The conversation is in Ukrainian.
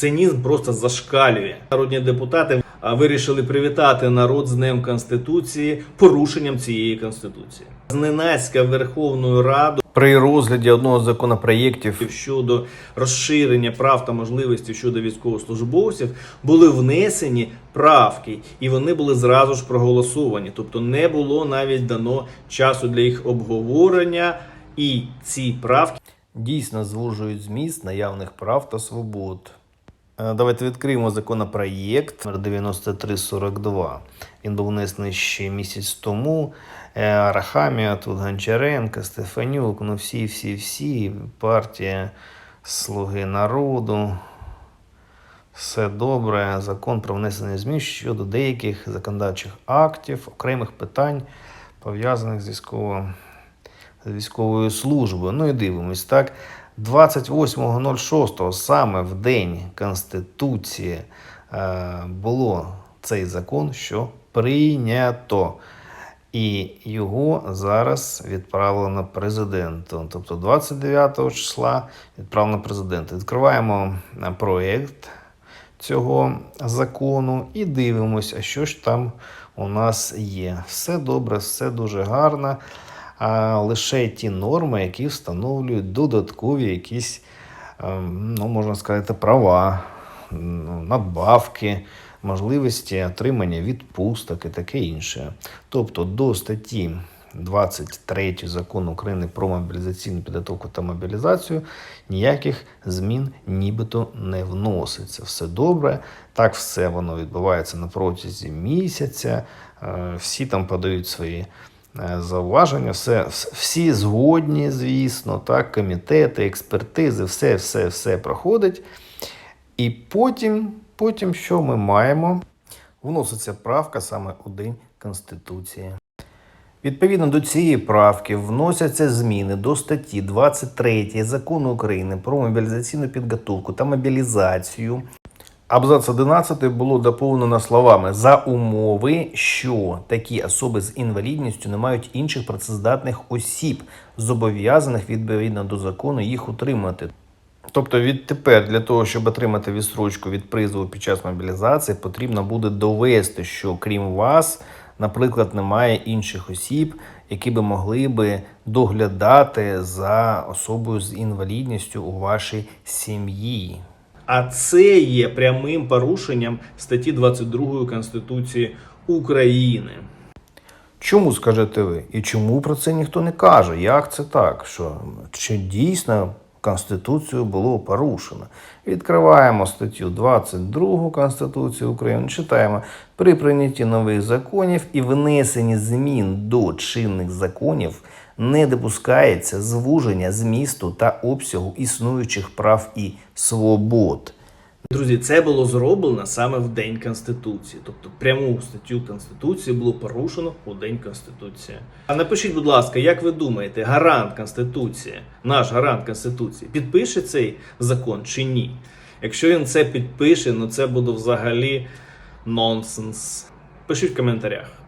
Цинізм просто зашкалює. Народні депутати вирішили привітати народ з Днем Конституції порушенням цієї конституції. Зненацька Верховною Радою при розгляді одного з законопроєктів щодо розширення прав та можливостей щодо військовослужбовців були внесені правки, і вони були зразу ж проголосовані. Тобто не було навіть дано часу для їх обговорення, і ці правки дійсно звужують зміст наявних прав та свобод. Е, Давайте відкриємо законопроєкт номер 9342. Він був внесений ще місяць тому. Е, Арахамія, тут Гончаренко, Стефанюк, ну всі, всі, всі, партія Слуги народу. Все добре. Закон про внесення змін щодо деяких законодавчих актів, окремих питань, пов'язаних з військовою, з військовою службою. Ну і дивимось, так. 28.06, саме в день Конституції, е, було цей закон, що прийнято. І його зараз відправлено президенту. Тобто 29 числа відправлено президенту. Відкриваємо е, проєкт цього закону і дивимося, що ж там у нас є. Все добре, все дуже гарно. А лише ті норми, які встановлюють додаткові якісь, ем, ну, можна сказати, права, ну, надбавки, можливості отримання відпусток і таке інше. Тобто до статті 23 закону України про мобілізаційну підготовку та мобілізацію ніяких змін нібито не вноситься. Все добре, так все воно відбувається на протязі місяця. Е, Всі там подають свої зауваження, все, всі згодні, звісно, так, комітети, експертизи, все, все, все проходить. І потім, потім що ми маємо? Вноситься правка саме у День Конституції. Відповідно до цієї правки вносяться зміни до статті 23 Закону України про мобілізаційну підготовку та мобілізацію. Абзац 11 було доповнено словами за умови, що такі особи з інвалідністю не мають інших працездатних осіб, зобов'язаних відповідно до закону їх утримати. Тобто відтепер для того, щоб отримати відстрочку від призову під час мобілізації, потрібно буде довести, що крім вас, наприклад, немає інших осіб, які би могли би доглядати за особою з інвалідністю у вашій сім'ї. А це є прямим порушенням статті 22 Конституції України. Чому скажете ви? І чому про це ніхто не каже? Як це так? Що чи дійсно Конституцію було порушено? Відкриваємо статтю 22 Конституції України, читаємо при прийнятті нових законів і внесенні змін до чинних законів не допускається звуження змісту та обсягу існуючих прав і свобод. Друзі, це було зроблено саме в День Конституції. Тобто пряму статтю Конституції було порушено у День Конституції. А напишіть, будь ласка, як ви думаєте, гарант Конституції, наш гарант Конституції, підпише цей закон чи ні? Якщо він це підпише, ну це буде взагалі нонсенс. Пишіть в коментарях.